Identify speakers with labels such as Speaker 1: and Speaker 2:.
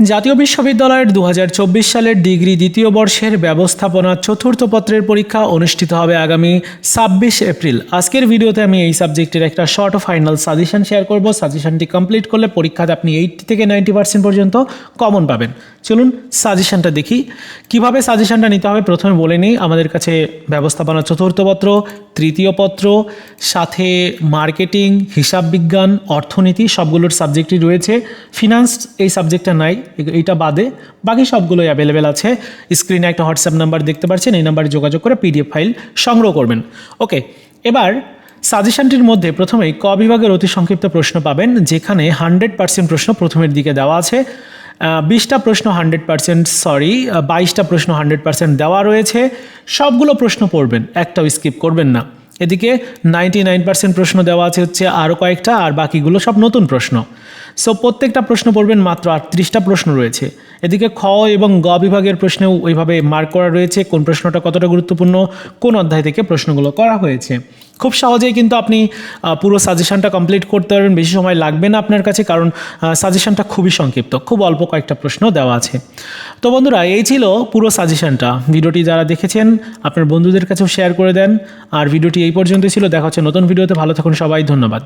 Speaker 1: জাতীয় বিশ্ববিদ্যালয়ের দু হাজার চব্বিশ সালের ডিগ্রি দ্বিতীয় বর্ষের ব্যবস্থাপনা চতুর্থ পত্রের পরীক্ষা অনুষ্ঠিত হবে আগামী ছাব্বিশ এপ্রিল। আজকের ভিডিওতে আমি এই সাবজেক্টের একটা শর্ট ফাইনাল সাজেশন শেয়ার করব। সাজেশনটি কমপ্লিট করলে পরীক্ষাতে আপনি এইটটি থেকে নাইনটি পার্সেন্ট পর্যন্ত কমন পাবেন। চলুন সাজেশনটা দেখি। কীভাবে সাজেশনটা নিতে হবে? প্রথমে বলে নিই, আমাদের কাছে ব্যবস্থাপনা চতুর্থ পত্র, তৃতীয় পত্র, সাথে মার্কেটিং, হিসাব বিজ্ঞান, অর্থনীতি সবগুলোর সাবজেক্টই রয়েছে। ফিনান্স এই সাবজেক্টটা নাই। এ- এইটা বাদে বাকি সবগুলোই অ্যাভেলেবেল আছে। স্ক্রিনে একটা হোয়াটসঅ্যাপ নাম্বার দেখতে পাচ্ছেন, এই নাম্বারে যোগাযোগ করে পিডিএফ ফাইল সংগ্রহ করবেন। ওকে এবার সাজেশনটির মধ্যে প্রথমেই ক বিভাগের অতি সংক্ষিপ্ত প্রশ্ন পাবেন, যেখানে হান্ড্রেড পার্সেন্ট প্রশ্ন প্রথমের দিকে দেওয়া আছে। বিশটা প্রশ্ন হান্ড্রেড পার্সেন্ট সরি বাইশটা প্রশ্ন হান্ড্রেড পার্সেন্ট দেওয়া রয়েছে। সবগুলো প্রশ্ন পড়বেন, একটাও স্কিপ করবেন না। এদিকে নাইনটি নাইন পার্সেন্ট প্রশ্ন দেওয়া আছে হচ্ছে আরও কয়েকটা, আর বাকিগুলো সব নতুন প্রশ্ন। সো প্রত্যেকটা প্রশ্ন পড়বেন মাত্র আটত্রিশটা প্রশ্ন রয়েছে। এদিকে খ এবং গ বিভাগের প্রশ্নেও ওইভাবে মার্ক করা রয়েছে। কোন প্রশ্নটা কতটা গুরুত্বপূর্ণ, কোন অধ্যায় থেকে প্রশ্নগুলো করা হয়েছে। খুব সহজেই কিন্তু আপনি পুরো সাজেশনটা কমপ্লিট করতে পারবেন। বেশি সময় লাগবে না আপনার কাছে, কারণ সাজেশনটা খুবই সংক্ষিপ্ত। খুব অল্প কয়েকটা প্রশ্ন দেওয়া আছে। তো বন্ধুরা, এই ছিল পুরো সাজেশনটা ভিডিওটি যারা দেখেছেন, আপনার বন্ধুদের কাছেও শেয়ার করে দেন। আর ভিডিওটি এই পর্যন্তই ছিল। দেখা হচ্ছে নতুন ভিডিওতে। ভালো থাকুন সবাই। ধন্যবাদ।